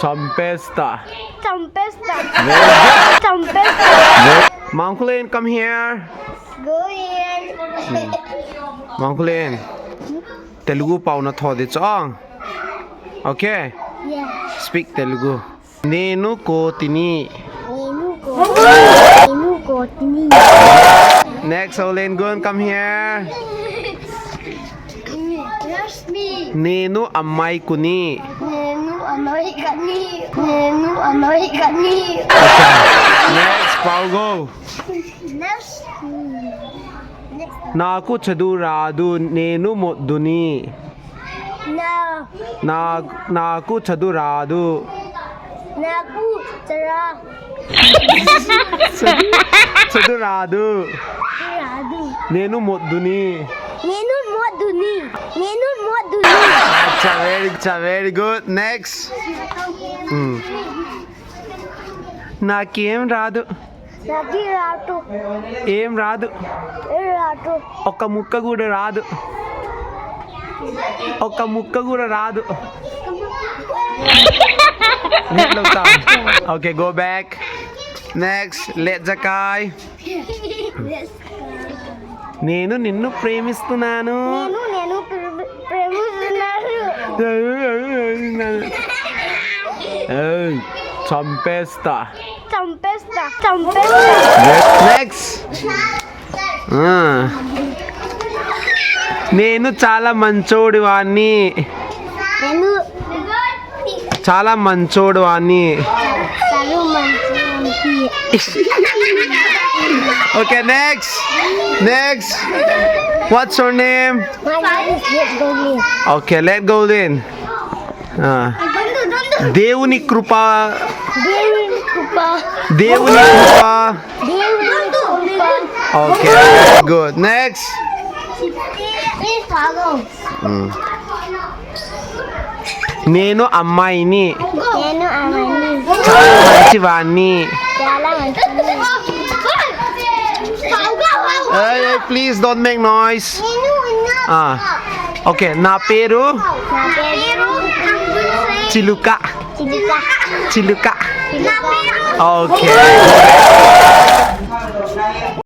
Tempesta. Tempesta. Tempesta. Mongolin, come here. Go here. Hmm. Mangkulin, Telugu pauna thodi chong. Okay. Yeah. Speak Telugu. Nenu kotini. Nenu kotini. Nenu kotini. Next, Olen Gun, come here. Me. Nenu amai kuni. అమాయకని నేను అమాయకని next పావుగో next నాకు చదువు రాదు నేను మొద్దుని నాకు చదువు రాదు నాకు చదువు రాదు నేను మొద్దుని నేను మోదుని నేను మోదుని. అచ్చా వెరీ వెరీ గుడ్ నెక్స్ట్ నాకేం రాదు. నాకు రాటు ఏం రాదు. రాటు ఒక్క ముక్క కూడా రాదు. ఒక్క ముక్క కూడా రాదు. Okay go back next let జకాయ్. నేను నిన్ను ప్రేమిస్తున్నాను. చంపేస్తా. నేను చాలా మంచోడి వాణ్ణి చాలా మంచోడు వాణ్ణి చాలా మంచి okay next next what's your name okay let go then దేవుని కృప దేవుని కృప దేవుని కృప దేవుని కృప okay good next please follow నేను అమ్మాయిని నేను అవన్నీ చాలా Hey, hey, please don't make noise. Ah. Okay, Napero, Chiluka. Chiluka. Chiluka. Okay.